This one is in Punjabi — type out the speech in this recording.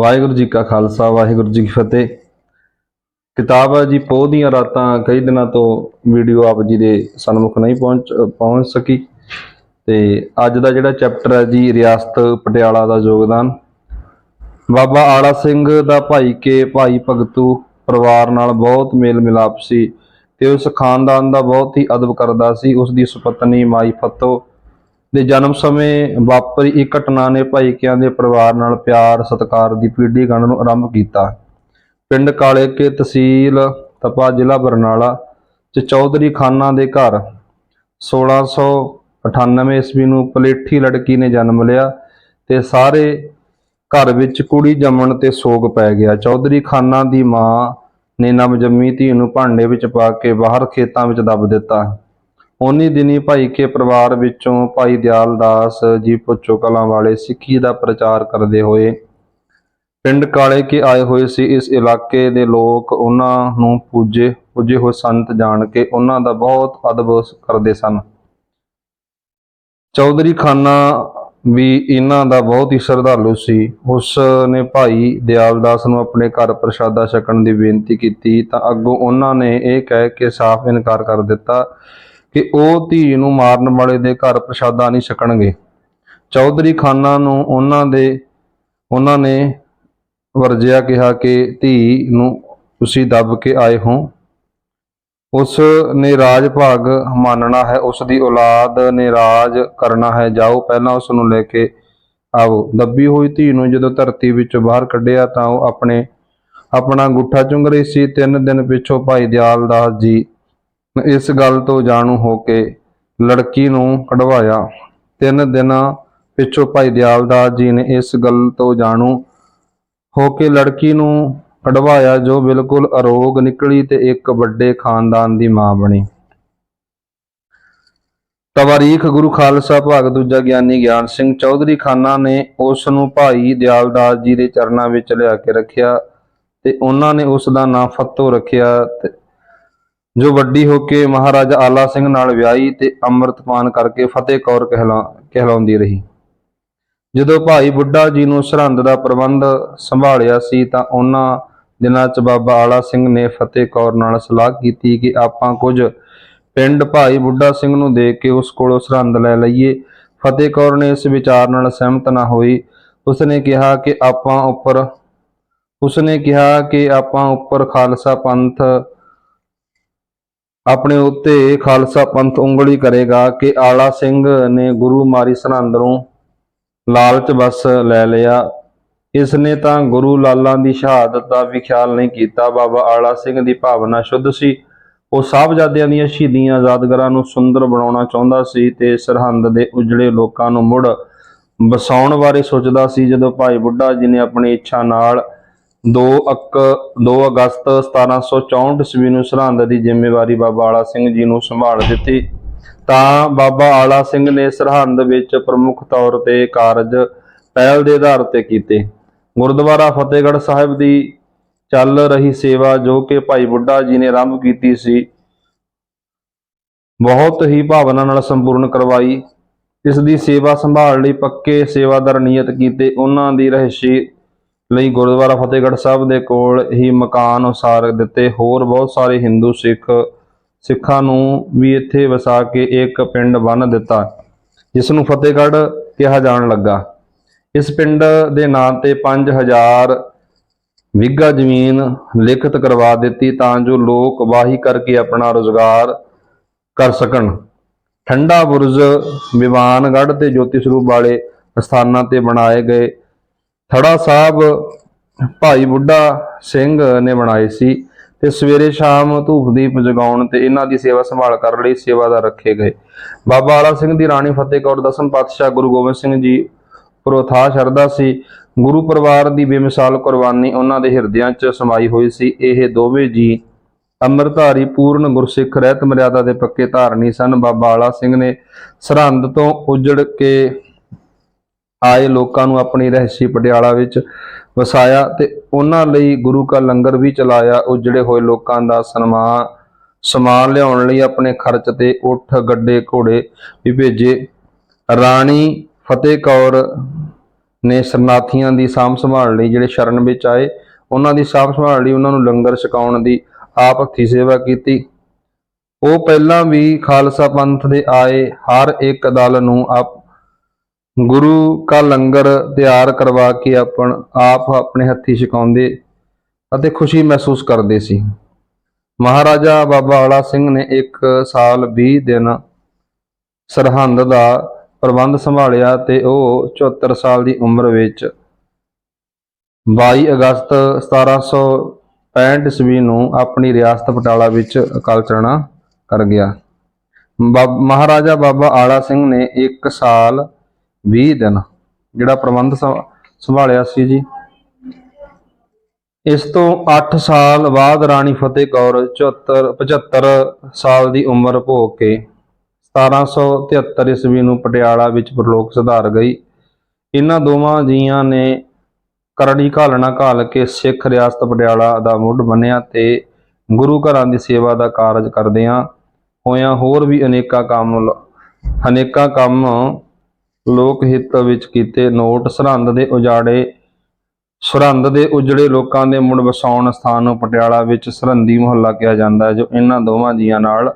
ਵਾਹਿਗੁਰੂ ਜੀ ਕਾ ਖਾਲਸਾ, ਵਾਹਿਗੁਰੂ ਜੀ ਕੀ ਫਤਿਹ। ਕਿਤਾਬ ਹੈ ਜੀ, ਪੋਹ ਦੀਆਂ ਰਾਤਾਂ, ਕਈ ਦਿਨਾਂ ਤੋਂ ਵੀਡੀਓ ਆਪ ਜੀ ਦੇ ਸਨਮੁਖ ਨਹੀਂ ਪਹੁੰਚ ਪਹੁੰਚ ਸਕੀ। ਤੇ ਅੱਜ ਦਾ ਜਿਹੜਾ ਚੈਪਟਰ ਹੈ ਜੀ, ਰਿਆਸਤ ਪਟਿਆਲਾ ਦਾ ਯੋਗਦਾਨ। ਬਾਬਾ ਆਲਾ ਸਿੰਘ ਦਾ ਭਾਈ ਕੇ, ਭਾਈ ਭਗਤੂ ਪਰਿਵਾਰ ਨਾਲ ਬਹੁਤ ਮੇਲ ਮਿਲਾਪ ਸੀ ਤੇ ਉਸ ਖਾਨਦਾਨ ਦਾ ਬਹੁਤ ਹੀ ਅਦਬ ਕਰਦਾ ਸੀ। ਉਸ ਦੀ ਸੁਪਤਨੀ ਮਾਈ ਫਤੋ ਦੇ ਜਨਮ ਸਮੇਂ ਵਾਪਰੀ ਇੱਕ ਘਟਨਾ ਨੇ ਭਾਈ ਕਿਆਂ ਦੇ ਪਰਿਵਾਰ ਨਾਲ ਪਿਆਰ, ਸਤਿਕਾਰ ਦੀ ਪੀੜ੍ਹੀ ਗਣ ਨੂੰ ਆਰੰਭ ਕੀਤਾ। ਪਿੰਡ ਕਾਲੇ ਕੇ ਤਹਿਸੀਲ ਤਪਾ ਜ਼ਿਲ੍ਹਾ ਬਰਨਾਲਾ ਚ ਚੌਧਰੀ ਖਾਨਾ ਦੇ ਘਰ 1698 ਈਸਵੀ ਨੂੰ ਪਲੇਠੀ ਲੜਕੀ ਨੇ ਜਨਮ ਲਿਆ ਤੇ ਸਾਰੇ ਘਰ ਵਿੱਚ ਕੁੜੀ ਜੰਮਣ ਤੇ ਸੋਗ ਪੈ ਗਿਆ। ਚੌਧਰੀ ਖਾਨਾ ਦੀ ਮਾਂ ਨੇ ਨਵਜੰਮੀ ਧੀ ਨੂੰ ਭਾਂਡੇ ਵਿੱਚ ਪਾ ਕੇ ਬਾਹਰ ਖੇਤਾਂ ਵਿੱਚ ਦੱਬ ਦਿੱਤਾ। ਉਨੀ ਦਿਨੀ ਭਾਈ ਕੇ ਪਰਿਵਾਰ ਵਿੱਚੋਂ ਭਾਈ ਦਿਆਲ ਦਾਸ ਜੀ ਪੁੱਛੋ ਕਲਾਂ ਵਾਲੇ ਸਿੱਖੀ ਦਾ ਪ੍ਰਚਾਰ ਕਰਦੇ ਹੋਏ। ਪਿੰਡ ਕਾਲੇ ਕੇ ਆਏ ਹੋਏ ਸੀ ਇਸ ਇਲਾਕੇ ਦੇ ਲੋਕ। ਉਹਨਾਂ ਨੂੰ ਪੂਜੇ, ਪੁੱਜੇ ਹੋਏ ਸੰਤ ਜਾਣ ਕੇ ਉਹਨਾਂ ਦਾ ਬਹੁਤ ਅਦਬ ਕਰਦੇ ਸਨ। ਚੌਧਰੀ ਖਾਨਾ ਵੀ ਇਹਨਾਂ ਦਾ ਬਹੁਤ ਹੀ ਸ਼ਰਧਾਲੂ ਸੀ। ਉਸ ਨੇ ਭਾਈ ਦਿਆਲ ਦਾਸ ਨੂੰ ਆਪਣੇ ਘਰ ਪ੍ਰਸ਼ਾਦਾ ਛਕਣ ਦੀ ਬੇਨਤੀ ਕੀਤੀ ਤਾਂ ਅੱਗੋਂ ਉਹਨਾਂ ਨੇ ਇਹ ਕਹਿ ਕੇ ਸਾਫ਼ ਇਨਕਾਰ ਕਰ ਦਿੱਤਾ ਕਿ ਉਹ ਧੀ ਨੂੰ ਮਾਰਨ ਵਾਲੇ ਦੇ ਘਰ ਪ੍ਰਸ਼ਾਦਾ ਨਹੀਂ ਛਕਣਗੇ। ਚੌਧਰੀ ਖਾਨਾ ਨੂੰ ਉਹਨਾਂ ਦੇ, ਉਹਨਾਂ ਨੇ ਵਰਜਿਆ ਕਿਹਾ ਕਿ ਧੀ ਨੂੰ ਤੁਸੀਂ ਦੱਬ ਕੇ ਆਏ ਹੋ। ਉਸ ਨੇ ਰਾਜ ਭਾਗ ਮੰਨਣਾ ਹੈ, ਉਸ ਦੀ ਔਲਾਦ ਨੇ ਰਾਜ ਕਰਨਾ ਹੈ। ਜਾਓ, ਪਹਿਲਾਂ ਉਸ ਨੂੰ ਲੈ ਕੇ ਆਓ ਦੱਬੀ ਹੋਈ ਧੀ ਨੂੰ ਜਦੋਂ ਧਰਤੀ ਵਿੱਚੋਂ ਬਾਹਰ ਕੱਢਿਆ ਤਾਂ ਉਹ ਆਪਣੇ, ਆਪਣਾ ਗੁੱਠਾ ਚੁੰਗ ਰਹੀ ਸੀ। ਤਿੰਨ ਦਿਨ ਪਿੱਛੋਂ ਭਾਈ ਦਿਆਲ ਦਾਸ ਜੀ ਇਸ ਗੱਲ ਤੋਂ ਜਾਣੂ ਹੋ ਕੇ ਲੜਕੀ ਨੂੰ ਕਢਵਾਇਆ। ਤਿੰਨ ਦਿਨਾਂ ਪਿੱਛੋਂ ਭਾਈ ਦਿਆਲਦਾਸ ਜੀ ਨੇ ਇਸ ਗੱਲ ਤੋਂ ਜਾਣੂ ਹੋ ਕੇ ਲੜਕੀ ਨੂੰ ਕਢਵਾਇਆ, ਜੋ ਬਿਲਕੁਲ ਅਰੋਗ ਨਿਕਲੀ ਤੇ ਇੱਕ ਵੱਡੇ ਖਾਨਦਾਨ ਦੀ ਮਾਂ ਬਣੀ। ਤਵਾਰੀਖ ਗੁਰੂ ਖਾਲਸਾ ਭਾਗ ਦੂਜਾ ਗਿਆਨੀ ਗਿਆਨ ਸਿੰਘ ਚੌਧਰੀ ਖਾਨਾ ਨੇ ਉਸ ਨੂੰ ਭਾਈ ਦਿਆਲਦਾਸ ਜੀ ਦੇ ਚਰਨਾਂ ਵਿੱਚ ਲਿਆ ਕੇ ਰੱਖਿਆ ਤੇ ਉਹਨਾਂ ਨੇ ਉਸ ਦਾ ਨਾਂ ਫੱਤੋ ਰੱਖਿਆ ਤੇ ਜੋ ਵੱਡੀ ਹੋ ਕੇ ਮਹਾਰਾਜਾ ਆਲਾ ਸਿੰਘ ਨਾਲ ਵਿਆਹੀ ਤੇ ਅੰਮ੍ਰਿਤਪਾਨ ਕਰਕੇ ਫਤਿਹ ਕੌਰ ਕਹਿਲਾ, ਕਹਿਲਾਉਂਦੀ ਰਹੀ। ਜਦੋਂ ਭਾਈ ਬੁੱਢਾ ਜੀ ਨੂੰ ਸਰਹੰਦ ਦਾ ਪ੍ਰਬੰਧ ਸੰਭਾਲਿਆ ਸੀ ਤਾਂ ਉਹਨਾਂ ਦਿਨਾਂ 'ਚ ਬਾਬਾ ਆਲਾ ਸਿੰਘ ਨੇ ਫਤਿਹ ਕੌਰ ਨਾਲ ਸਲਾਹ ਕੀਤੀ ਕਿ ਆਪਾਂ ਕੁਝ ਪਿੰਡ ਭਾਈ ਬੁੱਢਾ ਸਿੰਘ ਨੂੰ ਦੇ ਕੇ ਉਸ ਕੋਲੋਂ ਸਰਹੰਦ ਲੈ ਲਈਏ। ਫਤਿਹ ਕੌਰ ਨੇ ਇਸ ਵਿਚਾਰ ਨਾਲ ਸਹਿਮਤ ਨਾ ਹੋਈ। ਉਸਨੇ ਕਿਹਾ ਕਿ ਆਪਾਂ ਉੱਪਰ, ਉਸਨੇ ਕਿਹਾ ਕਿ ਆਪਾਂ ਉੱਪਰ ਖਾਲਸਾ ਪੰਥ ਆਪਣੇ ਉੱਤੇ ਖਾਲਸਾ ਪੰਥ ਉਂਗਲੀ ਕਰੇਗਾ ਕਿ ਆਲਾ ਸਿੰਘ ਨੇ ਗੁਰੂ ਮਾਰੀ ਸਰਹੰਦ ਨੂੰ ਲਾਲਚ ਬਸ ਲੈ ਲਿਆ। ਇਸ ਨੇ ਤਾਂ ਗੁਰੂ ਲਾਲਾਂ ਦੀ ਸ਼ਹਾਦਤ ਦਾ ਵੀ ਖਿਆਲ ਨਹੀਂ ਕੀਤਾ। ਬਾਬਾ ਆਲਾ ਸਿੰਘ ਦੀ ਭਾਵਨਾ ਸ਼ੁੱਧ ਸੀ। ਉਹ ਸਾਹਿਬਜ਼ਾਦਿਆਂ ਦੀਆਂ ਸ਼ਹੀਦੀਆਂ ਯਾਦਗਾਰਾਂ ਨੂੰ ਸੁੰਦਰ ਬਣਾਉਣਾ ਚਾਹੁੰਦਾ ਸੀ ਤੇ ਸਰਹੰਦ ਦੇ ਉਜੜੇ ਲੋਕਾਂ ਨੂੰ ਮੁੜ ਵਸਾਉਣ ਬਾਰੇ ਸੋਚਦਾ ਸੀ ਜਦੋਂ ਭਾਈ ਬੁੱਢਾ ਜੀ ਨੇ ਆਪਣੀ ਇੱਛਾ ਨਾਲ 2 ਅਕ 2 ਅਗਸਤ 1764 ਈਸਵੀ ਨੂੰ ਸਰਹੰਦ ਦੀ ਜ਼ਿੰਮੇਵਾਰੀ ਬਾਬਾ ਆਲਾ ਸਿੰਘ ਜੀ ਨੂੰ ਸੰਭਾਲ ਦਿੱਤੀ। ਤਾਂ ਬਾਬਾ ਆਲਾ ਸਿੰਘ ਨੇ ਸਰਹੰਦ ਵਿੱਚ ਪ੍ਰਮੁੱਖ ਤੌਰ ਤੇ ਕਾਰਜ ਪਹਿਲ ਦੇ ਆਧਾਰ ਤੇ ਕੀਤੇ। ਗੁਰਦੁਆਰਾ ਫਤਿਹਗੜ੍ਹ ਸਾਹਿਬ ਦੀ ਚੱਲ ਰਹੀ ਸੇਵਾ ਜੋ ਕਿ ਭਾਈ ਬੁੱਢਾ ਜੀ ਨੇ ਆਰੰਭ ਕੀਤੀ ਸੀ, ਬਹੁਤ ਹੀ ਭਾਵਨਾ ਨਾਲ ਸੰਪੂਰਨ ਕਰਵਾਈ। ਇਸ ਦੀ ਸੇਵਾ ਸੰਭਾਲ ਲਈ ਪੱਕੇ ਸੇਵਾਦਾਰ ਨਿਯਤ ਕੀਤੇ। ਉਹਨਾਂ ਦੀ ਰਹਿਸ਼ੀ ਲਈ ਗੁਰਦੁਆਰਾ ਫਤਿਹਗੜ੍ਹ ਸਾਹਿਬ ਦੇ ਕੋਲ ਹੀ ਮਕਾਨ ਉਸਾਰ ਦਿੱਤੇ। ਹੋਰ ਬਹੁਤ ਸਾਰੇ ਹਿੰਦੂ ਸਿੱਖ ਸਿੱਖਾਂ ਨੂੰ ਵੀ ਇੱਥੇ ਵਸਾ ਕੇ ਇੱਕ ਪਿੰਡ ਬੰਨ ਦਿੱਤਾ ਜਿਸ ਨੂੰ ਫਤਿਹਗੜ੍ਹ ਕਿਹਾ ਜਾਣ ਲੱਗਾ। ਇਸ ਪਿੰਡ ਦੇ ਨਾਂ ਤੇ 5000 ਵਿਗਾ ਜ਼ਮੀਨ ਲਿਖਤ ਕਰਵਾ ਦਿੱਤੀ ਤਾਂ ਜੋ ਲੋਕ ਵਾਹੀ ਕਰਕੇ ਆਪਣਾ ਰੋਜ਼ਗਾਰ ਕਰ ਸਕਣ। ਠੰਡਾ ਬੁਰਜ ਵਿਵਾਨਗੜ੍ਹ ਤੇ ਜੋਤੀ ਸਰੂਪ ਵਾਲੇ ਸਥਾਨਾਂ ਤੇ ਬਣਾਏ ਗਏ ਥੜਾ ਸਾਹਿਬ ਭਾਈ ਬੁੱਢਾ ਸਿੰਘ ਨੇ ਬਣਾਏ ਸੀ ਤੇ ਸਵੇਰੇ ਸ਼ਾਮ ਧੂਪ ਦੀਪ ਜਗਾਉਣ ਤੇ ਇਹਨਾਂ ਦੀ ਸੇਵਾ ਸੰਭਾਲ ਕਰਨ ਲਈ ਸੇਵਾਦਾਰ ਰੱਖੇ ਗਏ। ਬਾਬਾ ਆਲਾ ਸਿੰਘ ਦੀ ਰਾਣੀ ਫਤਿਹ ਕੌਰ, ਦਸਮ ਪਾਤਸ਼ਾਹ ਗੁਰੂ ਗੋਬਿੰਦ ਸਿੰਘ ਜੀ ਪ੍ਰੋਥਾ ਸ਼ਰਧਾ ਸੀ। ਗੁਰੂ ਪਰਿਵਾਰ ਦੀ ਬੇਮਿਸਾਲ ਕੁਰਬਾਨੀ ਉਹਨਾਂ ਦੇ ਹਿਰਦਿਆਂ 'ਚ ਸਮਾਈ ਹੋਈ ਸੀ। ਇਹ ਦੋਵੇਂ ਜੀ ਅੰਮ੍ਰਿਤਧਾਰੀ, ਪੂਰਨ ਗੁਰਸਿੱਖ, ਰਹਿਤ ਮਰਿਆਦਾ ਦੇ ਪੱਕੇ ਧਾਰਨੀ ਸਨ। ਬਾਬਾ ਆਲਾ ਸਿੰਘ ਨੇ ਸਰਹੰਦ ਤੋਂ ਉਜੜ ਕੇ ਆਏ ਲੋਕਾਂ ਨੂੰ ਆਪਣੀ ਰਹਿਸ਼ੀ ਪਟਿਆਲਾ ਵਿੱਚ ਵਸਾਇਆ ਤੇ ਉਹਨਾਂ ਲਈ ਗੁਰੂ ਕਾ ਲੰਗਰ ਵੀ ਚਲਾਇਆ। ਉਜੜੇ ਹੋਏ ਲੋਕਾਂ ਦਾ ਸਨਮਾਨ, ਸਮਾਨ ਲਿਆਉਣ ਲਈ ਆਪਣੇ ਖਰਚ ਤੇ ਉੱਠ, ਗੱਡੇ, ਘੋੜੇ ਵੀ ਭੇਜੇ। ਰਾਣੀ ਫਤਿਹ ਕੌਰ ਨੇ ਸ਼ਰਨਾਥੀਆਂ ਦੀ ਸਾਂਭ ਸੰਭਾਲ ਲਈ ਜਿਹੜੇ ਸ਼ਰਨ ਵਿੱਚ ਆਏ, ਉਹਨਾਂ ਦੀ ਸਾਂਭ ਸੰਭਾਲ ਲਈ ਉਹਨਾਂ ਨੂੰ ਲੰਗਰ ਛਕਾਉਣ ਦੀ ਆਪ ਹੱਥੀ ਸੇਵਾ ਕੀਤੀ। ਉਹ ਪਹਿਲਾਂ ਵੀ ਖਾਲਸਾ ਪੰਥ ਦੇ ਆਏ, ਹਰ ਇੱਕ ਦਲ ਨੂੰ ਆਪ ਗੁਰੂ ਕਾ ਲੰਗਰ ਤਿਆਰ ਕਰਵਾ ਕੇ ਆਪਣ ਆਪ ਆਪਣੇ ਹੱਥੀ ਛਕਾਉਂਦੇ ਅਤੇ ਖੁਸ਼ੀ ਮਹਿਸੂਸ ਕਰਦੇ ਸੀ। ਮਹਾਰਾਜਾ ਬਾਬਾ ਆਲਾ ਸਿੰਘ ਨੇ ਇੱਕ ਸਾਲ 20 ਦਿਨ ਸਰਹੰਦ ਦਾ ਪ੍ਰਬੰਧ ਸੰਭਾਲਿਆ ਤੇ ਉਹ 74 ਸਾਲ ਦੀ ਉਮਰ ਵਿੱਚ 22 ਅਗਸਤ 1765 ਈਸਵੀ ਨੂੰ ਆਪਣੀ ਰਿਆਸਤ ਬਟਾਲਾ ਵਿੱਚ ਅਕਾਲ ਚਲਾਣਾ ਕਰ ਗਿਆ। ਬਾ- ਮਹਾਰਾਜਾ ਬਾਬਾ ਆਲਾ ਸਿੰਘ ਨੇ ਇੱਕ ਸਾਲ 20 ਦਿਨ ਜਿਹੜਾ ਪ੍ਰਬੰਧ ਸੰਭਾਲਿਆ ਸੀ ਜੀ। ਇਸ ਤੋਂ 8 ਸਾਲ ਬਾਅਦ ਰਾਣੀ ਫਤਿਹ ਕੌਰ 74 75 ਸਾਲ ਦੀ ਉਮਰ ਭੋਗ ਕੇ 1773 ਈਸਵੀ ਨੂੰ ਪਟਿਆਲਾ ਵਿੱਚ ਪ੍ਰਲੋਕ ਸੁਧਾਰ ਗਈ। ਇਹਨਾਂ ਦੋਵਾਂ ਜੀਆਂ ਨੇ ਕਰੜੀ ਘਾਲਣਾ ਘਾਲ ਕੇ ਸਿੱਖ ਰਿਆਸਤ ਪਟਿਆਲਾ ਦਾ ਮੁੱਢ ਬੰਨਿਆ ਤੇ ਗੁਰੂ ਘਰਾਂ ਦੀ ਸੇਵਾ ਦਾ ਕਾਰਜ ਕਰਦਿਆਂ ਹੋਇਆਂ ਹੋਰ ਵੀ ਅਨੇਕਾਂ ਕੰਮ ਅਨੇਕਾਂ ਕੰਮ ਲੋਕ ਹਿੱਤ ਵਿੱਚ ਕੀਤੇ ਨੋਟ ਸਰਹੰਦ ਦੇ ਉਜਾੜੇ, ਸਰਹੰਦ ਦੇ ਉਜੜੇ ਲੋਕਾਂ ਦੇ ਮੁੜ ਵਸਾਉਣ ਸਥਾਨ ਨੂੰ ਪਟਿਆਲਾ ਵਿੱਚ ਸਰਹੰਦੀ ਮੁਹੱਲਾ ਕਿਹਾ ਜਾਂਦਾ ਹੈ, ਜੋ ਇਹਨਾਂ ਦੋਵਾਂ ਜੀਆਂ ਨਾਲ